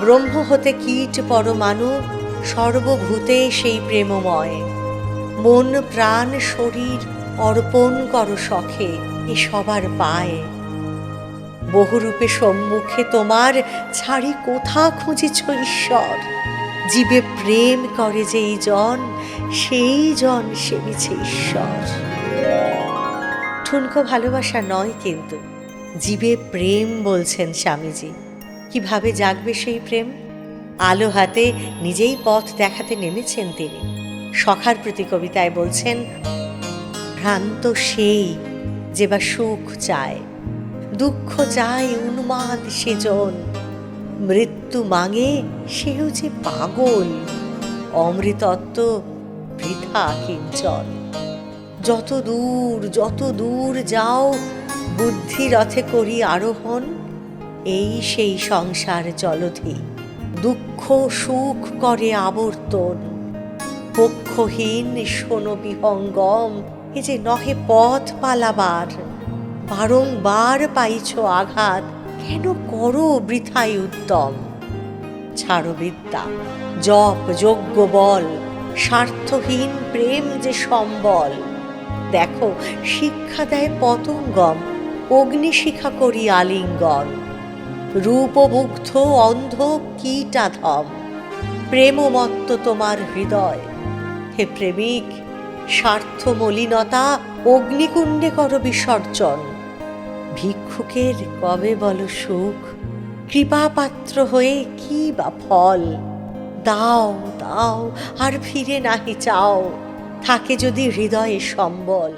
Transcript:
ব্রহ্ম হতে কীট পরমাণু, সর্বভূতে সেই প্রেমময়। মন, প্রাণ, শরীর অর্পণ কর সখে, এ সবার পায়। বহুরূপে সম্মুখে তোমার, ছাড়ি কোথা খুঁজিছ ঈশ্বর? জীবে প্রেম করে যেই জন, সেই জন সেবিছে ঈশ্বর। ঠুনকো ভালোবাসা নয় কিন্তু, জীবে প্রেম বলছেন স্বামীজি। কীভাবে জাগবে সেই প্রেম? আলো হাতে নিজেই পথ দেখাতে নেমেছেন তিনি। সখার প্রতি কবিতায় বলছেন, ভ্রান্ত সেই যে বা সুখ চায়, দুঃখ চায় উন্মাদ সেজন, মৃত্যু মাঙে সেও যে পাগল, অমৃতত্ব বৃথা কিঞ্চন। যত দূর যত দূর যাও বুদ্ধি রথে করি আরোহণ এই সেই সংসার জলধি। দুঃখ সুখ করে আবর্তন। পক্ষহীন শোনো বিহঙ্গম, এ যে নহে পথ পালাবার। বারংবার পাইছ আঘাত, কেন করো বৃথাই উদ্যম ছাড়ো বিদ্যা, জপ যজ্ঞ বল, স্বার্থহীন প্রেম যে সম্বল। দেখো, শিক্ষা দেয় পতঙ্গম, অগ্নিশিখা করি আলিঙ্গন। রূপমুগ্ধ অন্ধ কীটাধম। প্রেমমত্ত তোমার হৃদয়। হে প্রেমিক, স্বার্থ মলিনতা অগ্নিকুণ্ডে কর বিসর্জন। ভিক্ষুকের কবে বল সুখ? কৃপাপাত্র হয়ে কি বা ফল? দাও দাও, আর ফিরে নাহি চাও। থাকে যদি হৃদয়ে সম্বল।